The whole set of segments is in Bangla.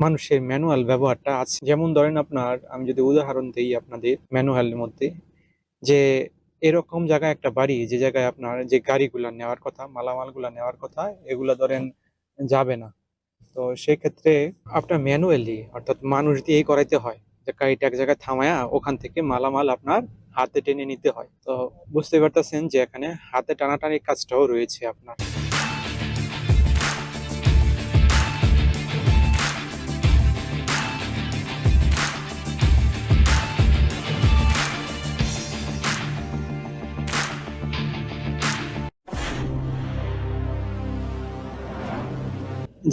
মানুষের ম্যানুয়াল ব্যবহারটা আছে। যেমন ধরেন আপনার, আমি যদি উদাহরণ দিই আপনাদের ম্যানুয়ালের মধ্যে, যে এরকম জায়গায় একটা বাড়ি, যে জায়গায় আপনার যে গাড়িগুলা নেওয়ার কথা, মালামালগুলা নেওয়ার কথা, এগুলা ধরেন যাবে না। তো সেক্ষেত্রে আপনার ম্যানুয়ালি অর্থাৎ মানুষ দিয়েই করাইতে হয়। যে গাড়িটা এক জায়গায় থামায়া ওখান থেকে মালামাল আপনার হাতে টেনে নিতে হয়। তো বুঝতে পারতেছেন যে এখানে হাতে টানাটানির কাজটাও রয়েছে আপনার।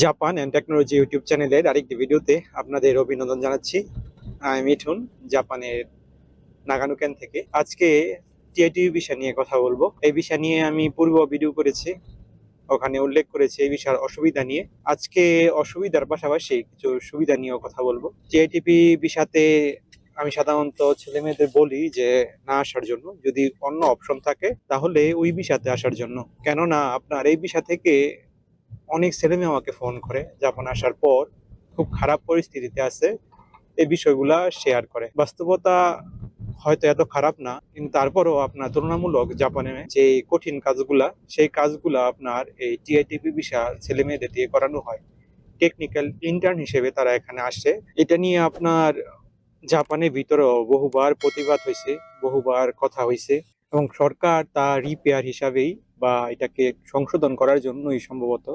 জাপান অ্যান্ড টেকনোলজি ইউটিউব চ্যানেলের আরেকটি ভিডিওতে আপনাদের অভিনন্দন জানাচ্ছি। আমি মিঠুন জাপানের নাগানুকেন থেকে। আজকে টিআইটি বিষয় নিয়ে কথা বলব। এই বিষয় নিয়ে আমি পূর্ব ভিডিও করেছি, ওখানে উল্লেখ করেছে এই বিষয়ের অসুবিধা নিয়ে। আজকে অসুবিধার পাশাপাশি কিছু সুবিধা নিয়েও কথা বলব। টিআইটিপি বিষাতে আমি সাধারণত ছেলে মেয়েদের বলি যে, না আসার জন্য। যদি অন্য অপশন থাকে, তাহলে ওই বিষাতে আসার জন্য। কেননা, আপনার এই বিষয় থেকে অনেক ছেলেমেয়ে আমাকে ফোন করে, জাপান আসার পর খুব খারাপ পরিস্থিতিতে আছে, এই বিষয়গুলা শেয়ার করে। বাস্তবতা হয়তো এত খারাপ না, কিন্তু তারপরও আপনার তুলনামূলক জাপানে যে কঠিন কাজগুলা, সেই কাজগুলা আপনার এই টিআইটিপি বিষয় ছেলে মেয়েদের দিয়ে করানো হয়। টেকনিক্যাল ইন্টার্ন হিসেবে তারা এখানে আসে। এটা নিয়ে আপনার জাপানের ভিতরেও বহুবার প্রতিবাদ হয়েছে, বহুবার কথা হয়েছে এবং সরকার তা রিপেয়ার হিসাবেই বা এটাকে সংশোধন করার জন্যই সম্ভবত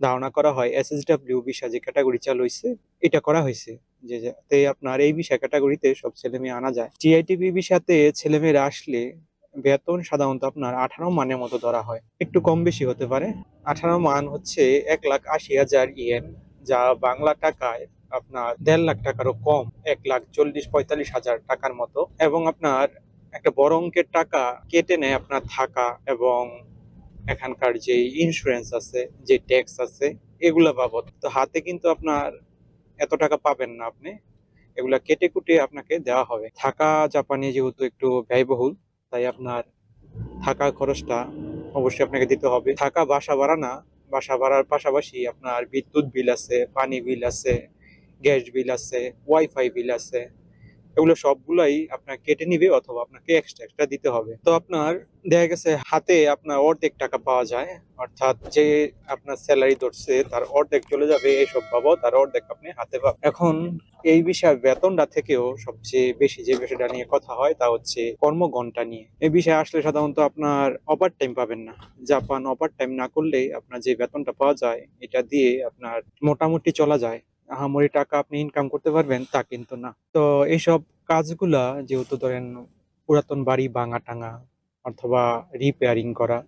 ধারণা করা হয় এসএসডব্লিউ ভিসা যে ক্যাটাগরি চালু হয়েছে এটা করা হয়েছে যে যাতে আপনার এই ভিসা ক্যাটাগরিতে সব ছেলে মেয়ে আনা যায়। টিআইটিপি ভিসাতে ছেলে মেয়েরা আসলে বেতন সাধারণত আপনার আঠারো মানের মতো ধরা হয়। একটু কম বেশি হতে পারে। আঠারো মান হচ্ছে এক লাখ আশি হাজার ইয়েন, যা বাংলা টাকায় আপনার দেড় লাখ টাকারও কম, এক লাখ চল্লিশ পঁয়তাল্লিশ হাজার টাকার মতো। এবং আপনার একটা বড় অঙ্কের টাকা কেটে নেয় আপনার থাকা এবং এখানকার যে ইন্স্যুরেন্স আছে, যে ট্যাক্স আছে, এগুলো বাবদ। তো হাতে কিন্তু আপনার এত টাকা পাবেন না আপনি। এগুলা কেটে কুটে আপনাকে দেওয়া হবে। থাকা জাপানি যেহেতু একটু ব্যয়বহুল, তাই আপনার থাকা খরচটা অবশ্যই আপনাকে দিতে হবে। থাকা বাসা ভাড়া না, বাসা ভাড়ার পাশাপাশি আপনার বিদ্যুৎ বিল আছে, পানি বিল আছে, গ্যাস বিল আছে ওয়াইফাই বিল আছে। এগুলো সবগুলাই আপনার কেটে নিবে অথবা আপনাকে এক্সট্রা এক্সট্রা দিতে হবে। তো আপনার দেখা গেছে হাতে আপনার অর্ধেক টাকা পাওয়া যায়, অর্থাৎ যে আপনার স্যালারি ধরছে তার অর্ধেক চলে যাবে এইসব বাবদ তার অর্ধেক আপনি হাতে পাবেন। এখন এই বিষয়ে বেতনটা থেকেও সবচেয়ে বেশি যে বিষয়টা নিয়ে কথা হয় তা হচ্ছে কর্মঘন্টা নিয়ে। এই বিষয়ে আসলে সাধারণত আপনার ওভার টাইম পাবেন না। জাপান ওভার টাইম না করলে আপনার যে বেতনটা পাওয়া যায়, এটা দিয়ে আপনার মোটামুটি চলা যায়। আহামরি টাকা আপনি ইনকাম করতে পারবেন, তা কিন্তু না। তো এইসব কাজগুলা যেহেতু ধরেন পুরাতন বাড়ি ভাঙা টাঙা অথবা রিপেয়ারিং করা,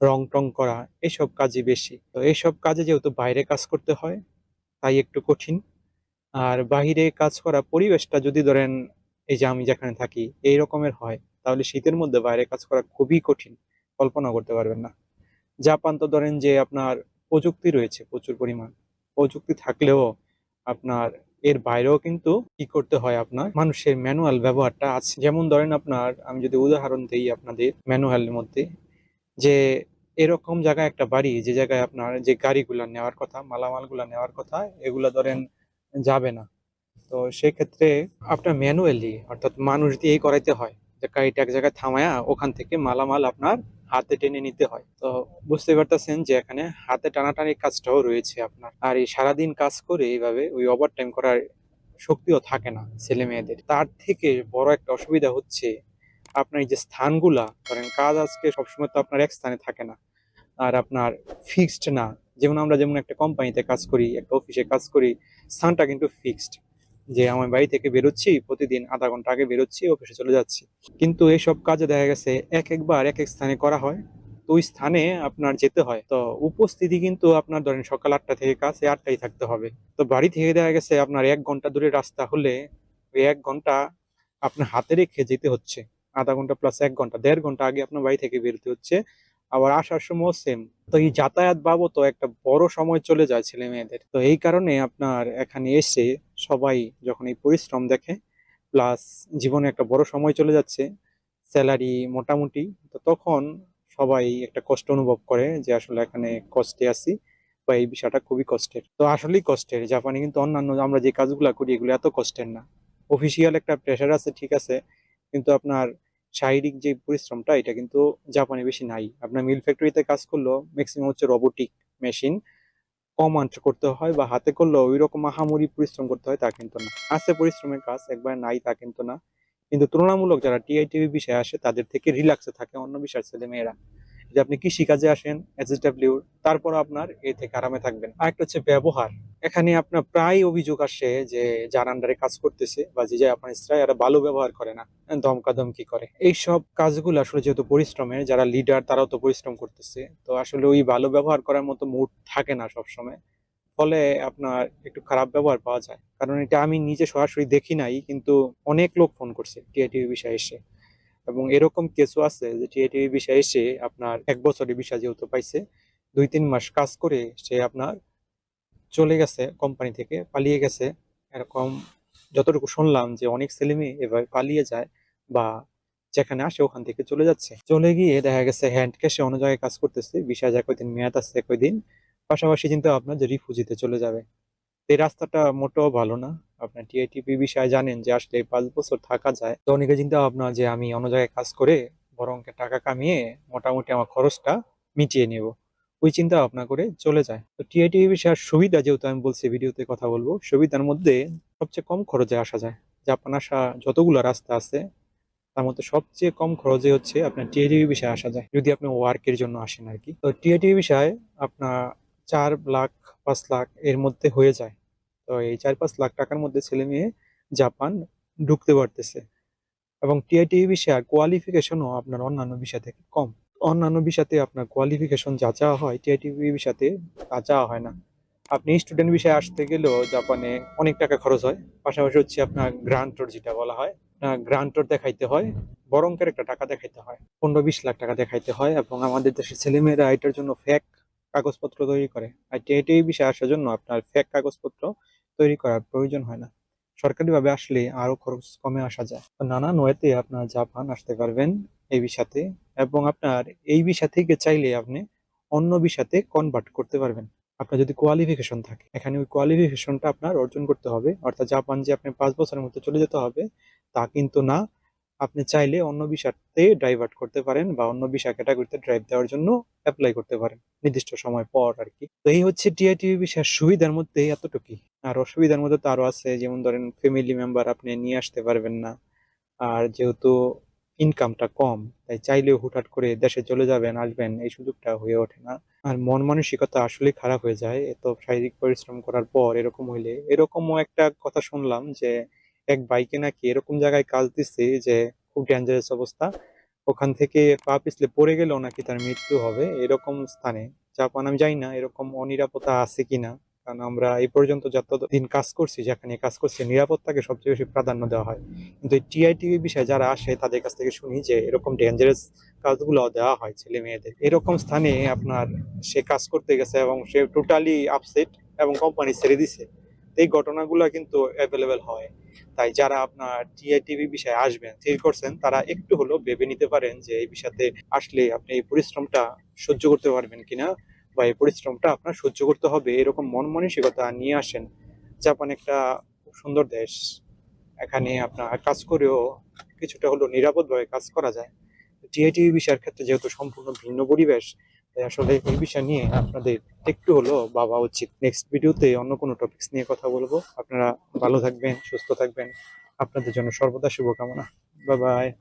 রং টং করা, এসব কাজই বেশি। তো এইসব কাজে যেহেতু বাইরে কাজ করতে হয়, তাই একটু কঠিন। আর বাইরে কাজ করা পরিবেশটা যদি ধরেন এই যে আমি যেখানে থাকি, এই রকমের হয়, তাহলে শীতের মধ্যে বাইরে কাজ করা খুবই কঠিন, কল্পনা করতে পারবেন না। জাপান তো ধরেন যে আপনার প্রযুক্তি রয়েছে প্রচুর পরিমাণ। প্রযুক্তি থাকলেও আপনার এর বাইরেও কিন্তু কি করতে হয় আপনার? মানুষের ম্যানুয়াল ব্যবহারটা আছে। যেমন ধরেন আপনার, আমি যদি উদাহরণ দিই আপনাদের ম্যানুয়ালের মধ্যে, যে এরকম জায়গায় একটা বাড়ি, যে জায়গায় আপনার যে গাড়িগুলা নেওয়ার কথা, মালামালগুলা নেওয়ার কথা, এগুলা ধরেন যাবে না। তো সেক্ষেত্রে আপনার ম্যানুয়ালি অর্থাৎ মানুষ দিয়েই করাইতে হয়। যে গাড়িটা এক জায়গায় থামায়া ওখান থেকে মালামাল আপনার হাতে টেনে নিতে হয়। তো বুঝতে পারতেছেন যে এখানে হাতে টানাটানির কাজটাও রয়েছে আপনার। আর এই সারাদিন কাজ করে এইভাবে ওই ওভার টাইম করার শক্তিও থাকে না ছেলে মেয়েদের। তার থেকে বড় একটা অসুবিধা হচ্ছে আপনার এই যে স্থানগুলা, ধরেন কাজ আজকে সবসময় তো আপনার এক স্থানে থাকে না। আর আপনার ফিক্সড না। যেমন আমরা যেমন একটা কোম্পানিতে কাজ করি, একটা অফিসে কাজ করি, স্থানটা কিন্তু ফিক্সড যে আমার বাড়ি থেকে বেরোচ্ছি, প্রতিদিন আধা ঘণ্টা আগে বেরোচ্ছি, অফিসে চলে যাচ্ছি। কিন্তু এইসব কাজে দেখা গেছে এক একবার এক এক স্থানে করা হয়। ওই স্থানে আপনার যেতে হয়। তো উপস্থিতি কিন্তু আপনার ধরেন সকাল আটটা থেকে কাছে আটটাই থাকতে হবে। তো বাড়ি থেকে দেখা গেছে আপনার এক ঘণ্টা দূরে রাস্তা হলে ওই এক ঘণ্টা আপনার হাতে রেখে যেতে হচ্ছে। আধা ঘণ্টা প্লাস এক ঘণ্টা, দেড় ঘণ্টা আগে আপনার বাড়ি থেকে বেরোতে হচ্ছে। আবার আসার সময় সেম তো এই যাতায়াত বাবদ একটা বড় সময় চলে যায় ছেলে মেয়েদের। তো এই কারণে আপনার এখানে এসে সবাই যখন এই পরিশ্রম দেখে প্লাস জীবনে একটা বড় সময় চলে যাচ্ছে স্যালারি মোটামুটি, তো তখন সবাই একটা কষ্ট অনুভব করে যে আসলে এখানে কষ্টে আছি বা এই বিষয়টা খুবই কষ্টের। তো আসলেই কষ্টের। জাপানে কিন্তু অন্যান্য আমরা যে কাজগুলো করি, এগুলো এত কষ্টের না। অফিসিয়াল একটা প্রেশার আছে, ঠিক আছে। কিন্তু আপনার শারীরিক যে পরিশ্রমটা, এটা কিন্তু জাপানে বেশি নাই। আপনার মিল ফ্যাক্টরিতে কাজ করলেও ম্যাক্সিমাম হচ্ছে রোবোটিক মেশিন কমান্ড করতে হয় বা হাতে করলেও ওই রকম আহামরি পরিশ্রম করতে হয় তা কিন্তু না। আছে পরিশ্রমের কাজ, একবার নাই তা কিন্তু না। কিন্তু তুলনামূলক যারা টিআইটিভি বিষয়ে আসে, তাদের থেকে রিল্যাক্সে থাকে অন্য বিষয়ের ছেলে মেয়েরা যে আপনি কৃষি কাজে আসেন এসএসডাব্লিউ তারপর আপনার এ থেকে আরামে থাকবেন। আরেকটা হচ্ছে ব্যবহার। এখানে আপনার প্রায় অভিযোগ আসে যে যার আন্ডারে কাজ করতেছে বা যে যে আপনার এরা ভালো ব্যবহার করে না দমকি করে। এইসব কাজগুলো আসলে যেহেতু পরিশ্রমের, যারা লিডার তারাও তো পরিশ্রম করতেছে। তো আসলে ওই ভালো ব্যবহার করার মতো মুড থাকে না সবসময়। ফলে আপনার একটু খারাপ ব্যবহার পাওয়া যায়। কারণ এটা আমি নিজে সরাসরি দেখি নাই, কিন্তু অনেক লোক ফোন করছে টিআইটিভি বিষয়ে এসে। এবং এরকম কেসও আছে যে টিআইটিভি বিষয়ে এসে আপনার এক বছরের বিষয় যেহেতু পাইছে দুই তিন মাস কাজ করে সে আপনার চলে গেছে কোম্পানি থেকে, পালিয়ে গেছে। এরকম যতটুকু শুনলাম যে অনেক ছেলে মেয়ে এভাবে পালিয়ে যায় বা যেখানে আসে ওখান থেকে চলে যাচ্ছে। চলে গিয়ে দেখা গেছে হ্যান্ড ক্যাশে অন্য জায়গায় কাজ করতেছে বিষয় যায় কয়দিন মেয়াদ আসছে কয়দিন। পাশাপাশি চিন্তা ভাবনা যে রিফুজিতে চলে যাবে। এই রাস্তাটা মোটেও ভালো না। আপনার টিআইটিপি বিষয়ে জানেন যে আসলে পাঁচ বছর থাকা যায়। তো অনেকে চিন্তা ভাবনা যে আমি অন্য জায়গায় কাজ করে অঙ্কের টাকা কামিয়ে মোটামুটি আমার খরচটা মিটিয়ে নেব। ওই চিন্তা ভাবনা করে চলে যায়। তো টিআইটিপি বিষয়ের সুবিধা যেহেতু আমি বলছি ভিডিওতে কথা বলব, সুবিধার মধ্যে সবচেয়ে কম খরচে আসা যায়। জাপান আসা যতগুলো রাস্তা আছে, তার মধ্যে সবচেয়ে কম খরচে হচ্ছে আপনার টিআইটিভি বিষয়ে আসা যায়, যদি আপনি ওয়ার্কের জন্য আসেন আর কি। তো টিআইটিভি বিষয়ে আপনার চার লাখ, পাঁচ লাখ এর মধ্যে হয়ে যায়। তো এই চার, পাঁচ লাখ টাকার মধ্যে ছেলে মেয়ে জাপান ঢুকতে পারতেছে। এবং টিআইটিভি বিষয়ে কোয়ালিফিকেশনও আপনার অন্যান্য বিষয় থেকে কম। অন্যান্য বিষয়তে আপনার কোয়ালিফিকেশন যা চাওয়া হয় টিআইটিভি বিষয়তে তা চাওয়া হয় না। আপনি স্টুডেন্ট বিষয়ে আসতে গেলেও জাপানে অনেক টাকা খরচ হয়। পাশাপাশি হচ্ছে আপনার গ্রান্টর যেটা বলা হয় গ্রান্টর দেখাইতে হয় বড় অঙ্কের একটা টাকা দেখাইতে হয়। পনেরো বিশ লাখ টাকা দেখাইতে হয় এবং আমাদের দেশের ছেলেমেয়েরা এটার জন্য ফ্যাক কাগজপত্র তৈরি করে। আর টিআইটিভি বিষয়ে আসার জন্য আপনার ফ্যাক কাগজপত্র তৈরি করার প্রয়োজন হয় না। সরকারিভাবে আসলে আরও খরচ কমে আসা যায়। নানান ওয়েতে আপনার জাপান আসতে পারবেন। এই বিষাতে এবং আপনার এই বিষা থেকে চাইলে আপনি অন্য বিষাতে কনভার্ট করতে পারবেন। আপনার যদি কোয়ালিফিকেশন থাকে, এখানে ওই কোয়ালিফিকেশনটা আপনার অর্জন করতে হবে। অর্থাৎ জাপান যে আপনি পাঁচ বছরের মধ্যে চলে যেতে হবে, তা কিন্তু না। আপনি চাইলে অন্য বিষাতে ডাইভার্ট করতে পারেন বা অন্য বিষা ক্যাটাগরিতে ড্রাইভ দেওয়ার জন্য অ্যাপ্লাই করতে পারেন। নির্দিষ্ট সময় পর আর কি। তো এই হচ্ছে টিআইটিভি বিষয়ের সুবিধার মধ্যে এতটুকুই। আর অসুবিধার মধ্যে তো আরও আছে, যেমন ধরেন ফ্যামিলি মেম্বার আপনি নিয়ে আসতে পারবেন না। আর যেহেতু ইনকামটা কম, তাই চাইলেও হুটহাট করে দেশে চলে যাবেন, আসবেন, এই সুযোগটা হয়ে ওঠে না। আর মন মানসিকতা আসলে খারাপ হয়ে যায়, এত শারীরিক পরিশ্রম করার পর এরকম হইলে। এরকমও একটা কথা শুনলাম যে, এক বাইকে নাকি এরকম জায়গায় কাজ দিচ্ছে যে, খুব ডেঞ্জারাস অবস্থা। ওখান থেকে পা পিছলে পড়ে গেলেও নাকি তার মৃত্যু হবে, এরকম স্থানে। জাপান আমি জানি না এরকম অনিরাপত্তা আছে কিনা। কারণ আমরা এই পর্যন্ত যত দিন কাজ করছি, যেখানে কাজ করছি, নিরাপত্তাকে সবচেয়ে বেশি প্রাধান্য দেওয়া হয়। কিন্তু এই টিআইটিভি বিষয়ে যারা আসে, তাদের কাছ থেকে শুনি যে এরকম ডেঞ্জারাস কাজগুলো দেওয়া হয় ছেলে মেয়েদের। এরকম স্থানে আপনার সে কাজ করতে গেছে এবং সে টোটালি আপসেট এবং কোম্পানি ছেড়ে দিছে। এই ঘটনাগুলো কিন্তু অ্যাভেলেবেল হয়। তাই যারা আপনার টিআইটিভি বিষয়ে আসবেন স্থির করছেন, তারা একটু হলেও ভেবে নিতে পারেন যে এই বিষয়তে আসলে আপনি এই পরিশ্রমটা সহ্য করতে পারবেন কিনা। বা এই পরিশ্রমটা আপনার সহ্য করতে হবে, এরকম মন মানসিকতা নিয়ে আসেন। জাপান একটা খুব সুন্দর দেশ। এখানে আপনার কাজ করেও কিছুটা হলেও নিরাপদভাবে কাজ করা যায়। টিআইটিভি বিষয়ের ক্ষেত্রে যেহেতু সম্পূর্ণ ভিন্ন পরিবেশ, তাই আসলে এই বিষয় নিয়ে আপনাদের একটু হলেও বাবা উচিত। নেক্সট ভিডিওতে অন্য কোনো টপিকস নিয়ে কথা বলব। আপনারা ভালো থাকবেন, সুস্থ থাকবেন। আপনাদের জন্য সর্বদা শুভকামনা। Bye bye